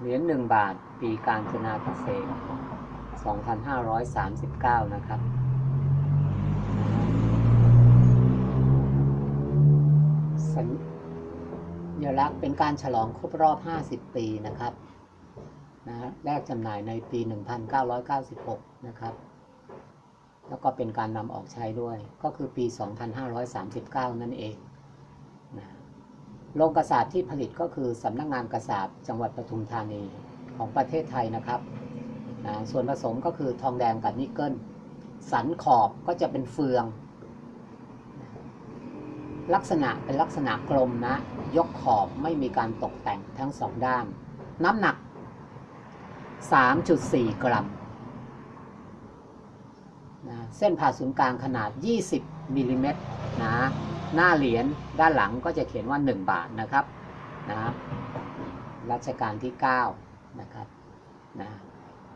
เหรียญหนึ่งบาท ปีการจนาพิเศษ 2539 นะครับ สัญลักษณ์เป็นการฉลองครบรอบ 50 ปีนะครับนะแรกจำหน่ายในปี 1996 นะครับ แล้วก็เป็นการนำออกใช้ด้วย ก็คือปี 2539 นั่นเองนะ โรงกระสาบที่ผลิตก็คือสำนักงานกระสาบจังหวัดปทุมธานีของประเทศไทยนะครับนะส่วนผสมก็คือทองแดงกับนิกเกิล สันขอบก็จะเป็นเฟือง ลักษณะเป็นลักษณะกลมนะ ยกขอบไม่มีการตกแต่งทั้งสองด้าน น้ำหนัก 3.4 กรัมนะเส้นผ่าศูนย์กลางขนาด 20มิลลิเมตรนะ หน้าเหรียญด้านหลังก็จะเขียนว่า 1 บาทนะครับนะรัชกาลที่9นะครับนะ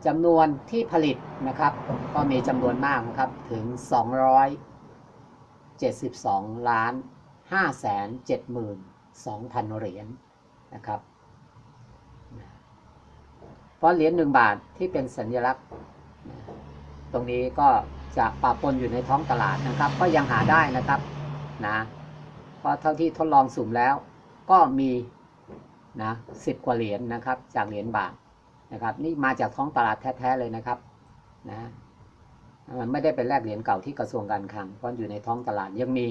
จำนวนที่ผลิตนะครับก็มีจำนวนมากนะครับถึง 272 ล้าน 5 7 2 0 0 0 เหรียญนะครับเพราะเหรียญหนึ่งบาทที่เป็นสัญลักษณ์ ตรงนี้ก็จะปะปนอยู่ในท้องตลาดนะครับ ก็ยังหาได้นะครับ นะเพราะเท่าที่ทดลองสุ่มแล้วก็มีนะสิบกว่าเหรียญนะครับ จากเหรียญบาทนะครับ นี่มาจากท้องตลาดแท้ๆเลยนะครับนะมันไม่ได้เป็นแลกเหรียญเก่าที่กระทรวงการคลังเพราะอยู่ในท้องตลาดยังมี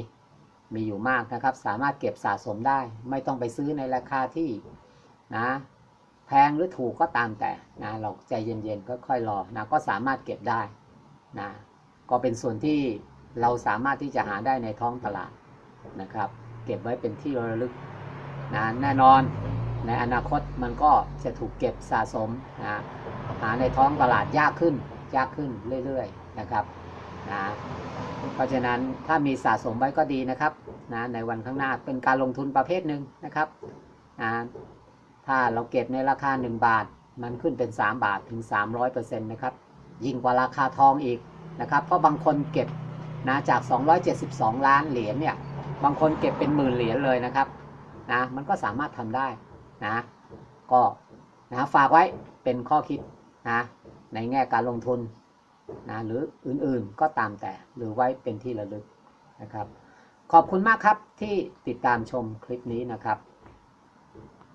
มีอยู่มากนะครับ สามารถเก็บสะสมได้ ไม่ต้องไปซื้อในราคาที่นะแพงหรือถูกก็ตามแต่นะเราใจเย็นๆค่อยๆรอนะก็สามารถเก็บได้นะก็เป็นส่วนที่ เราสามารถที่จะหาได้ในท้องตลาดนะครับ เก็บไว้เป็นที่ระลึกนะแน่นอนในอนาคตมันก็จะถูกเก็บสะสมนะหาในท้องตลาดยากขึ้นยากขึ้นเรื่อยๆนะครับนะเพราะฉะนั้นถ้ามีสะสมไว้ก็ดีนะครับนะในวันข้างหน้าเป็นการลงทุนประเภทหนึ่งนะครับนะถ้าเราเก็บในราคา 1 บาท มันขึ้นเป็น 3 บาทถึง 300%นะครับ ยิ่งกว่าราคาทองอีกนะครับ เพราะบางคนเก็บ นะจาก 272 ล้านเหรียญเนี่ยบางคนเก็บเป็นหมื่นเหรียญเลยนะครับนะมันก็สามารถทำได้นะก็นะฝากไว้เป็นข้อคิดนะในแง่การลงทุนนะหรืออื่นๆก็ตามแต่หรือไว้เป็นที่ระลึกนะครับ ขอบคุณมากครับที่ติดตามชมคลิปนี้นะครับ